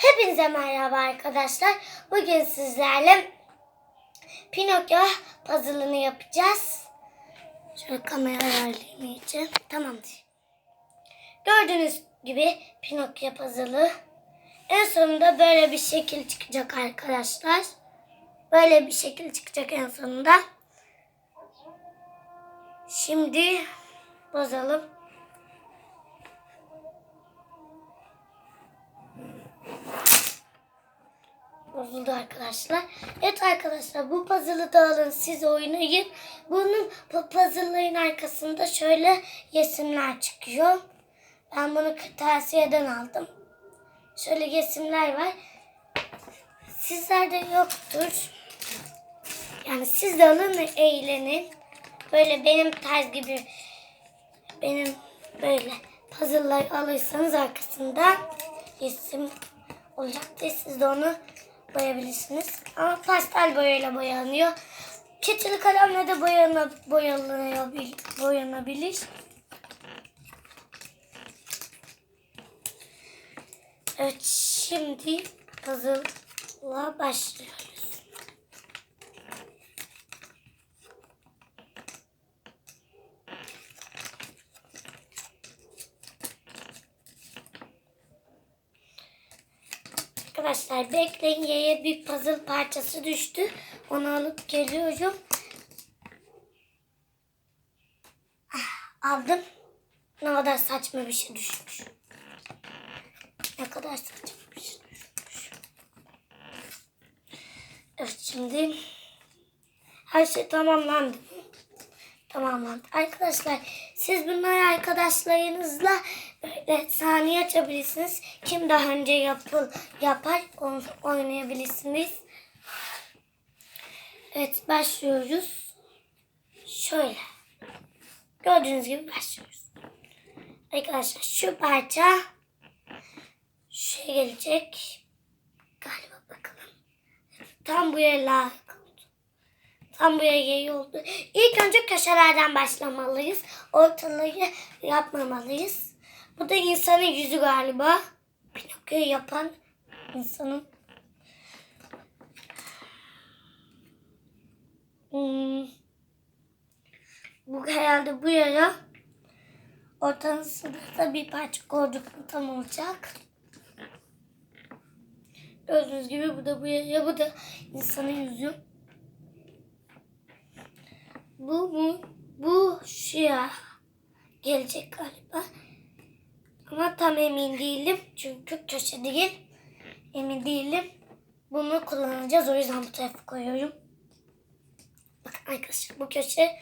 Hepinize merhaba arkadaşlar. Bugün sizlerle Pinokyo puzzle'ını yapacağız. Şöyle kamera ayarlayayım iyice. Tamamdır. Gördüğünüz gibi Pinokyo puzzle'ı. En sonunda böyle bir şekil çıkacak arkadaşlar. Böyle bir şekil çıkacak en sonunda. Şimdi bozalım. Bozuldu arkadaşlar. Evet arkadaşlar bu puzzle'ı da alın siz oynayın. Bunun bu puzzle'ların arkasında şöyle resimler çıkıyor. Ben bunu kırtasiyeden aldım. Şöyle resimler var. Sizlerde yoktur. Yani siz de alın ve eğlenin. Böyle benim tarz gibi benim böyle puzzle'lar alırsanız arkasında resim olacaktır. Siz de onu boyayabilirsiniz. Ama pastel boyayla boyanıyor. Keçeli kalemle de boyana, boyanabilir, boyanabilir. Evet şimdi puzzle'la başlıyoruz. Arkadaşlar bekleyin yere bir puzzle parçası düştü. Onu alıp geliyorum. Ah, aldım. Ne kadar saçma bir şey düşmüş. Ne kadar saçma bir şey düşmüş. Evet şimdi her şey tamamlandı. Tamamlandı. Arkadaşlar siz bunları arkadaşlarınızla böyle saniye açabilirsiniz. Kim daha önce yapıl yapar oynayabilirsiniz. Evet başlıyoruz. Şöyle. Gördüğünüz gibi başlıyoruz. Arkadaşlar şu parça şuraya gelecek. Galiba bakalım. Tam buraya layık iyi oldu. İlk önce köşelerden başlamalıyız. Ortaları yapmamalıyız. Bu da insanın yüzü galiba. Pinokyo'yu yapan insanın. Hmm. Bu herhalde bu yara. Ortasında da bir parça koyduk tam olacak. Gördüğünüz gibi bu da bu yara. Bu da insanın yüzü. Bu mu? Bu şia gelecek galiba. Ama tam emin değilim. Çünkü köşe değil. Emin değilim. Bunu kullanacağız. O yüzden bu tarafa koyuyorum. Bakın arkadaşlar bu köşe.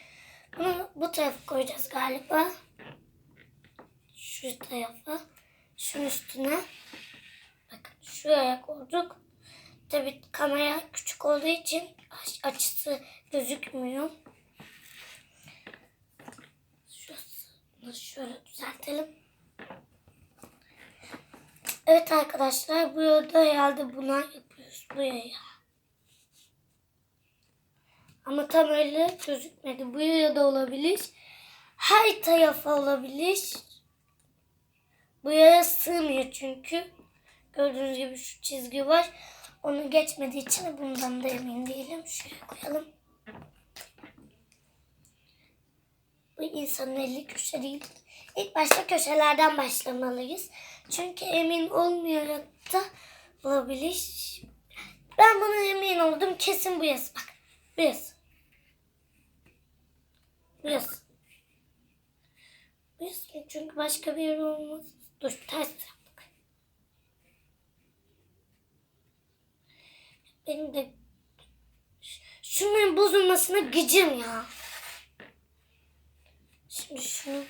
Bunu bu tarafa koyacağız galiba. Şu tarafa. Şunun üstüne. Bakın şuraya koyduk. Tabii kamera küçük olduğu için açısı gözükmüyor. Şurasını şöyle düzeltelim. Evet arkadaşlar burada herhalde buna yapıyoruz. Buraya. Ama tam öyle gözükmedi. Buraya da olabilir. Her tarafa olabilir. Buraya sığmıyor çünkü. Gördüğünüz gibi şu çizgi var. Onu geçmediği için bundan da emin değilim. Şuraya koyalım. Bu insanın eli köşe değil. İlk başta köşelerden başlamalıyız. Çünkü emin olmayarak da olabilir. Ben buna emin oldum. Kesin bu yaz. Bak. Bu yaz. Bu yaz. Bu yaz. Çünkü başka bir yer olmaz. Dur ters yaptık. Benim de şunların bozulmasına gücüm ya. Şimdi şunu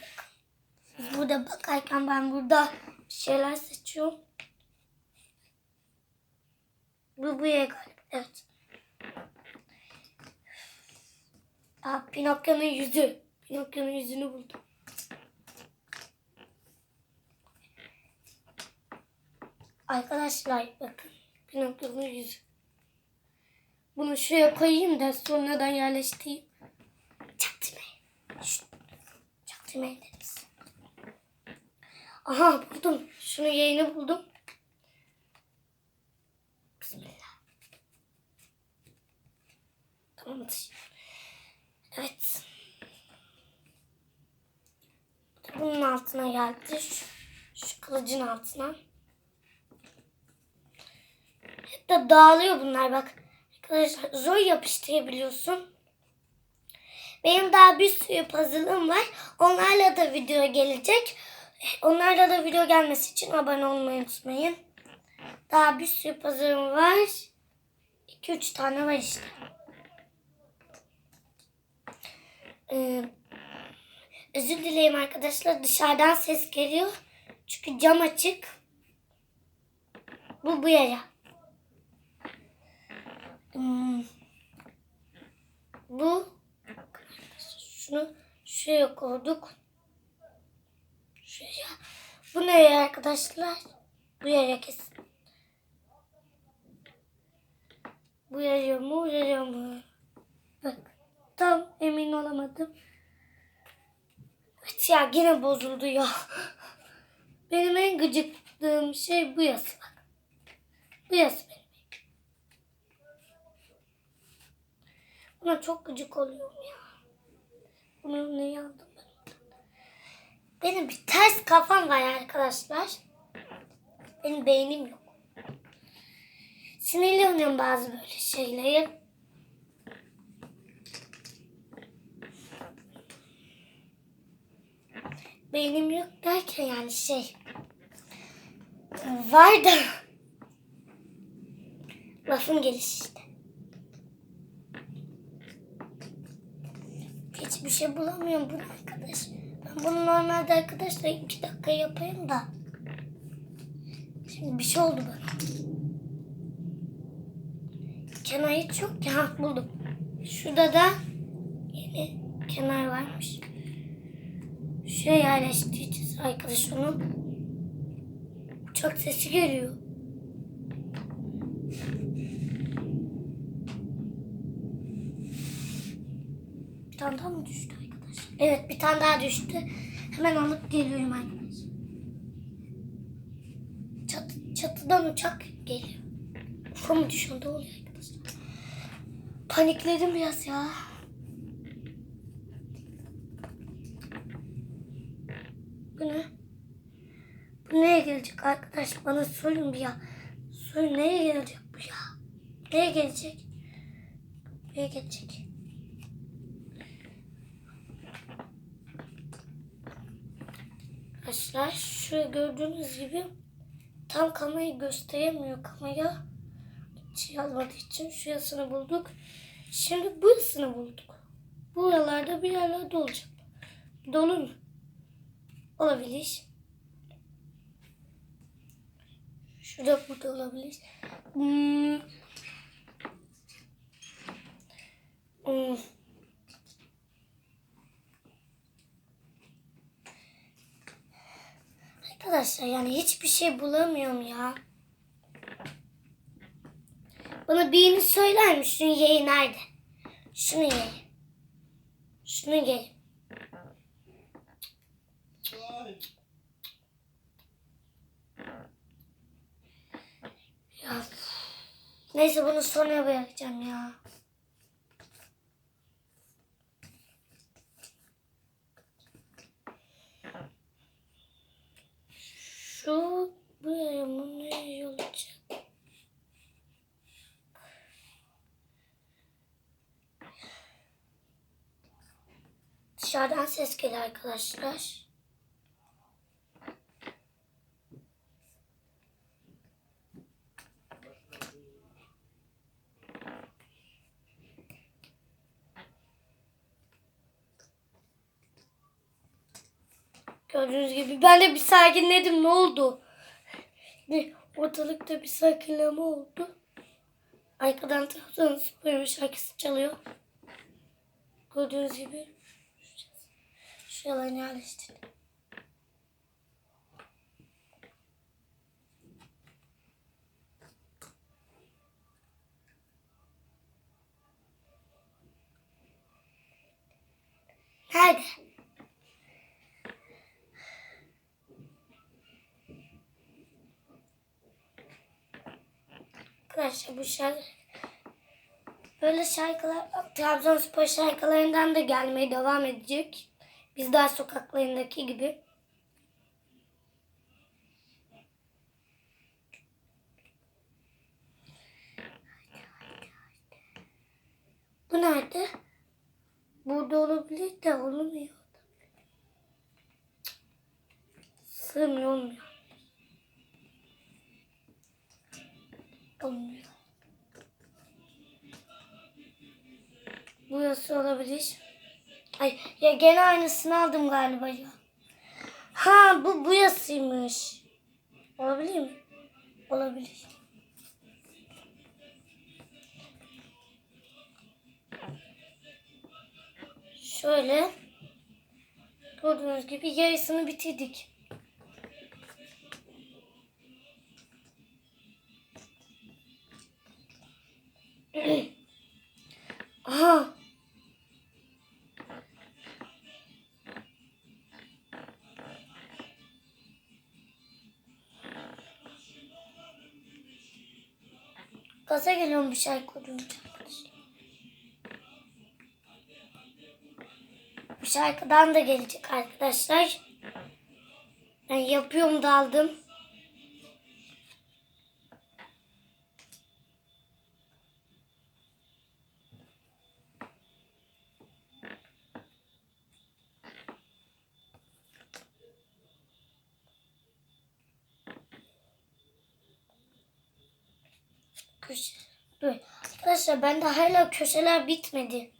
burada bakarken ben burada bir şeyler seçiyorum. Bu buraya galiba. Evet. Aa, Pinokyo'nun yüzü. Pinokyo'nun yüzünü buldum. Arkadaşlar bakın. Pinokyo'nun yüzü. Bunu şuraya koyayım da sonradan yerleştireyim. Çaktırmayın. Şşt. Dediniz. Aha buldum. Şunu yayını buldum. Bismillah. Tamamdır. Evet. Bunun altına geldi. Şu, şu kılıcın altına. Hep de dağılıyor bunlar bak. Arkadaşlar zor yapıştırabiliyorsun. Benim daha bir sürü puzzle'ım var. Onlarla da video gelecek. Onlarla da video gelmesi için abone olmayı unutmayın. Daha bir sürü puzzle'ım var. 2-3 tane var işte. Ee, özür dileyim arkadaşlar. Dışarıdan ses geliyor. Çünkü cam açık. Bu bu yaya. Hmm. Bu şunu şuraya koyduk. Şuraya. Bu ne arkadaşlar? Bu yaya kesin. Bu yaya mı? Bu yaya mı? Bak. Tam emin olamadım. Evet ya yine bozuldu ya. Benim en gıcıktığım şey bu yası bak. Bu yası benim. Buna çok gıcık oluyorum ya. Bunu ne aldım ben? Benim bir ters kafam var arkadaşlar. Benim beynim yok. Sinirleniyorum bazı böyle şeyleri. Beynim yok derken yani şey var da lafın gelişi işte. Hiçbir şey bulamıyorum bunu arkadaş. Ben bunu normalde arkadaşlar iki dakika yapayım da. Şimdi bir şey oldu bana. Kenar hiç yok ki. Ha buldum. Şurada da yeni kenar varmış. Şuraya yerleştireceğiz arkadaş onu. Uçak sesi geliyor. Tane daha mı düştü arkadaş? Evet bir tane daha düştü. Hemen alıp geliyorum arkadaş. Çat, çatıdan uçak geliyor. Ufa mı düşüyor? Ne oluyor arkadaşlar? Panikledim biraz ya. Bu ne? Bu neye gelecek arkadaş? Bana sorun bir ya. Sorun neye gelecek bu ya? Neye gelecek? Neye gelecek? Arkadaşlar şu gördüğünüz gibi tam kamerayı gösteremiyor kamera. Şey yazmadığı için şu yasını bulduk. Şimdi bu yasını bulduk. Buralarda bir yerlerde olacak. Dolu mu? Olabilir. Şurada burada olabilir. Hmm. Hmm. Arkadaşlar yani hiçbir şey bulamıyorum ya. Bana birini söyler misin? Yeği nerede? Şunun yeği. Şunun yeği. Ya. Neyse bunu sonra bırakacağım ya. Şu buraya ne olacak? Dışarıdan ses geliyor arkadaşlar. Gördüğünüz gibi ben de bir sakinledim. Ne oldu? Bir ortalıkta bir sakinleme oldu. Arkadan Trabzonspor'un şarkısı çalıyor. Gördüğünüz gibi şuralarını yerleştirdim. Nerede? Arkadaşlar bu şarkı böyle şarkılar Trabzonspor şarkılarından da gelmeye devam edecek. Biz daha sokaklarındaki gibi. Bu nerede? Burada olabilir de olmuyor. Sığmıyor olmuyor. Olmuyor. Burası olabilir. Ay ya gene aynısını aldım galiba ya. Ha bu bu yasıymış. Olabilir mi? Olabilir. Şöyle. Gördüğünüz gibi yarısını bitirdik. Aha. Gaza koyunca arkadaşlar. Bu şarkıdan da gelecek arkadaşlar. Ben yapıyorum da aldım. Köşe. Dur. Arkadaşlar bende hala köşeler bitmedi.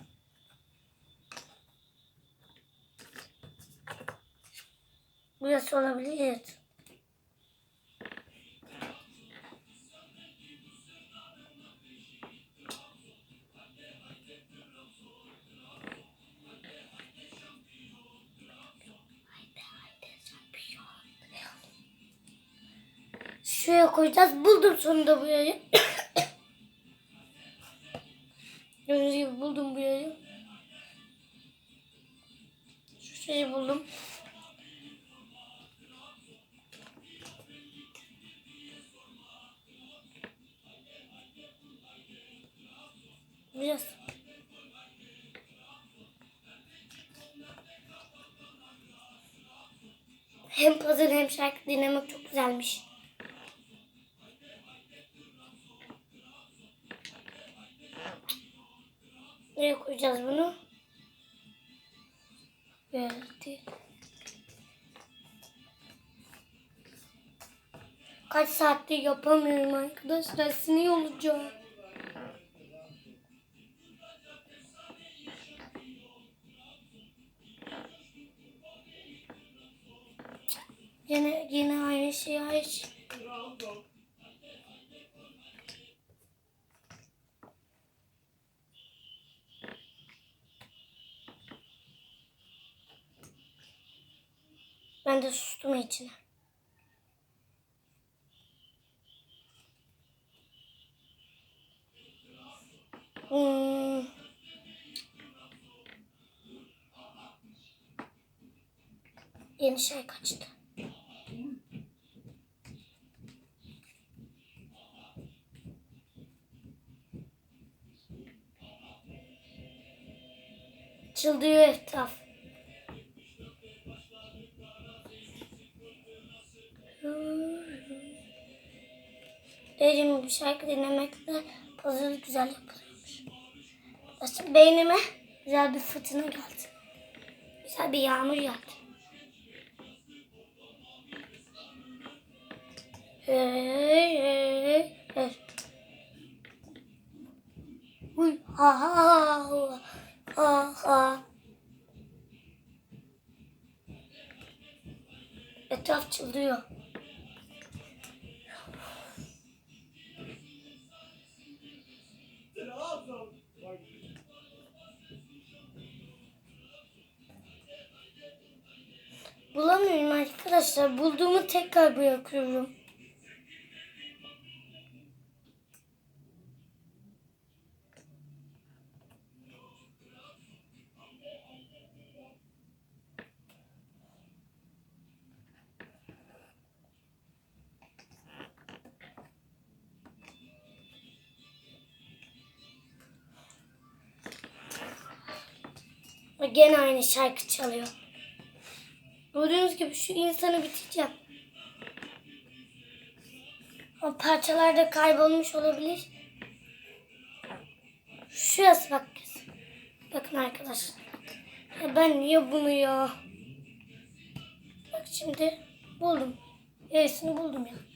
Burası olabilir. Şuraya koyacağız. Buldum sonunda burayı. Hem puzzle hem şarkı dinlemek çok güzelmiş. Nereye koyacağız bunu? Geldi. Kaç saattir yapamıyorum arkadaşlar. Sinir olacağım. Yine yine aynı şey hiç. Ben de sustum içine. Hmm. Yeni şey kaçtı. Çıldıyor etraf. Dediğim gibi şarkı dinlemekle puzzle güzel yapılıyormuş. Aslında beynime güzel bir fırtına geldi. Güzel bir yağmur geldi. Uy, ha ha ha ha ha. Etraf çıldırıyor. Bulamıyorum arkadaşlar. Bulduğumu tekrar bırakıyorum. Gene aynı şarkı çalıyor. Gördüğünüz gibi şu insanı bitireceğim. O parçalar da kaybolmuş olabilir. Şurası bak. Bakın arkadaşlar. Ben niye bunu ya? Bak şimdi buldum. E'sini buldum ya.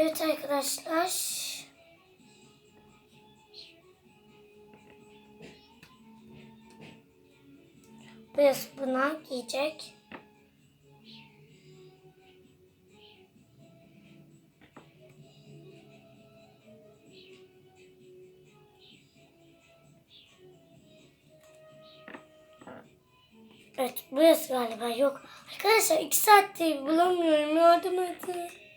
Evet arkadaşlar. Biz buna giyecek. Evet burası galiba yok. Arkadaşlar iki saattir bulamıyorum yardım edin.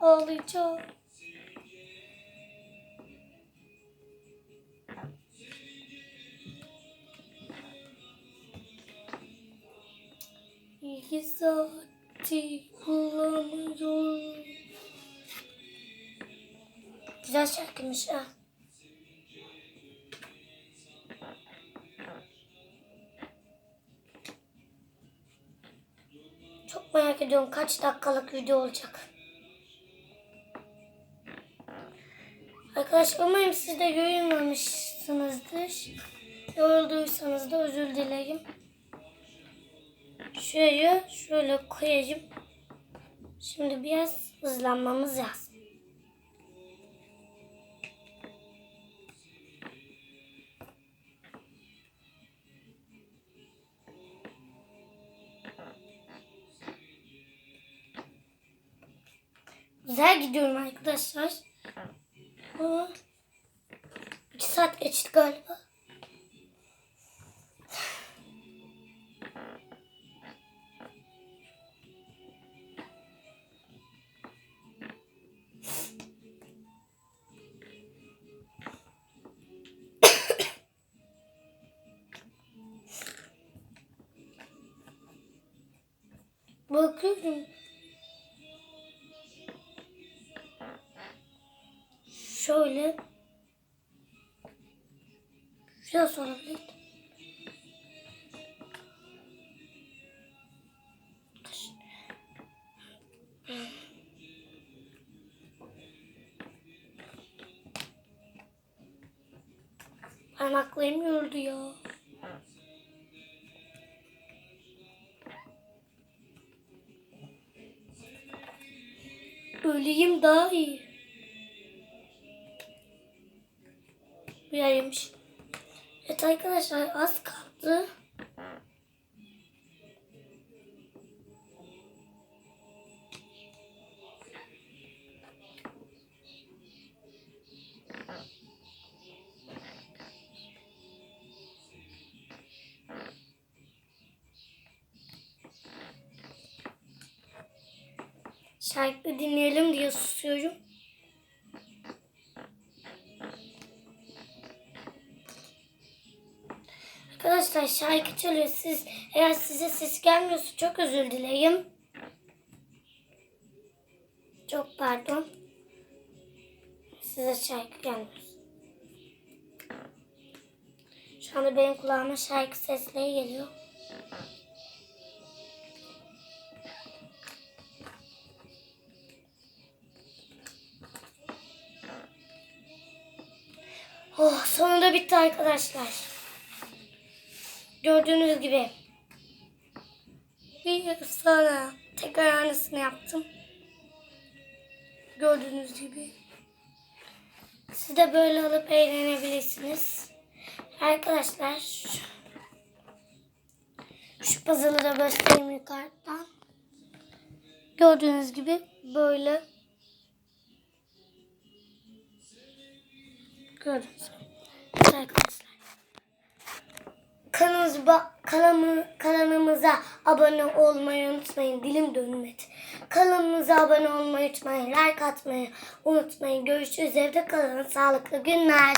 Ağlayacağım. İki saattir bulamıyorum. Güzel şarkıymış ha. Çok merak ediyorum kaç dakikalık video olacak. Arkadaşlar umarım siz de yorulmamışsınızdır. Yorulduysanız da özür dilerim. Şurayı şöyle koyayım. Şimdi biraz hızlanmamız lazım. Güzel gidiyorum arkadaşlar. İki saat geçti galiba. Bakıyorum. Şöyle. Biraz olabilir. Parmaklarım yoruldu ya. Öleyim daha iyi. Bir yemiş. Evet arkadaşlar az kaldı. Arkadaşlar şarkı çalıyor. Siz eğer size ses gelmiyorsa çok özür dileyim. Çok pardon. Size şarkı gelmiyor. Şu anda benim kulağıma şarkı sesleri geliyor. Oh sonunda bitti arkadaşlar. Gördüğünüz gibi. Bir sonra tekrar aynısını yaptım. Gördüğünüz gibi. Siz de böyle alıp eğlenebilirsiniz. Arkadaşlar şu, şu puzzle'ı da göstereyim yukarıdan. Gördüğünüz gibi böyle Gördünüz arkadaşlar. Kanalımıza, kanalımı, kanalımıza abone olmayı unutmayın. Dilim dönmedi. Kanalımıza abone olmayı unutmayın. Like atmayı unutmayın. Görüşürüz. Evde kalın. Sağlıklı günler.